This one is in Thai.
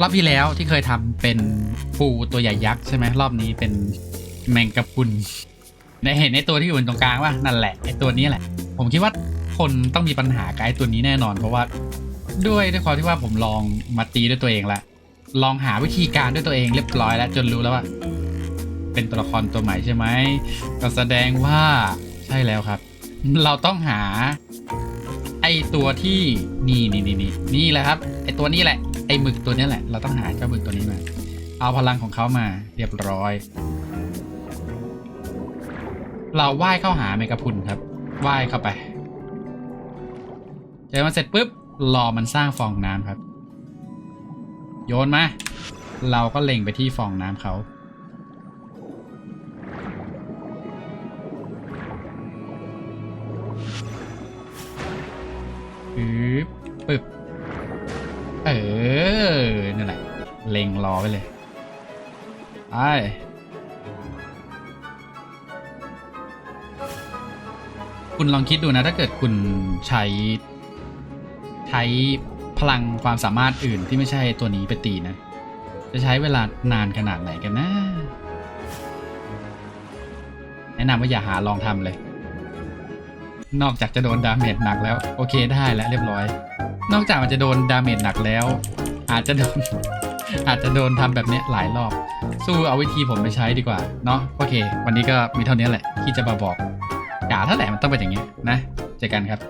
รอบที่แล้วที่เคยทำเป็นปูตัวใหญ่ยักษ์ใช่ไหมรอบนี้เป็นแมงกะพรุนในเห็นในตัวที่อยู่ตรงกลางว่านั่นแหละไอตัวนี้แหละ ผมคิดว่าคนต้องมีปัญหากับไอตัวนี้แน่นอน เพราะว่าด้วยด้วยความที่ว่าผมลองมาตีด้วยตัวเองละลองหาวิธีการด้วยตัวเองเรียบร้อยแล้วจนรู้แล้วว่า เป็นตัวละครตัวใหม่ใช่ไหมก็แสดงว่าใช่แล้วครับ เราต้องหา ตัวที่นี่นี่นี่นี่นี่แหละครับไอตัวนี้แหละไอหมึกตัวนี้แหละ เราต้องหาเจ้าหมึกตัวนี้มา เอาพลังของเขามาเรียบร้อย เราว่ายเข้าหาเมกะพุนครับว่ายเข้าไปเจอมันเสร็จปุ๊บรอมันสร้างฟองน้ำครับ โยนมา เราก็เล็งไปที่ฟองน้ำเขา ปึ๊บปึ๊บเออ นั่นแหละ เล็งรอไว้เลยไปคุณลองคิดดูนะ ถ้าเกิดคุณใช้ ใช้พลังความสามารถอื่นที่ไม่ใช่ตัวนี้ไปตีนะ จะใช้เวลานานขนาดไหนกันนะ แนะนำว่าอย่าหาลองทำเลย นอกจากจะโดนดาเมจหนักแล้วโอเคได้แล้วเรียบร้อย นอกจากมันจะโดนดาเมจหนักแล้ว อาจจะโดนอาจจะโดนทำแบบนี้หลายรอบ สู้เอาวิธีผมไปใช้ดีกว่าเนาะโอเค วันนี้ก็มีเท่านี้แหละที่จะมาบอกกาเท่าไหร่มันต้องเป็นอย่างเงี้ยนะเจอกันครับ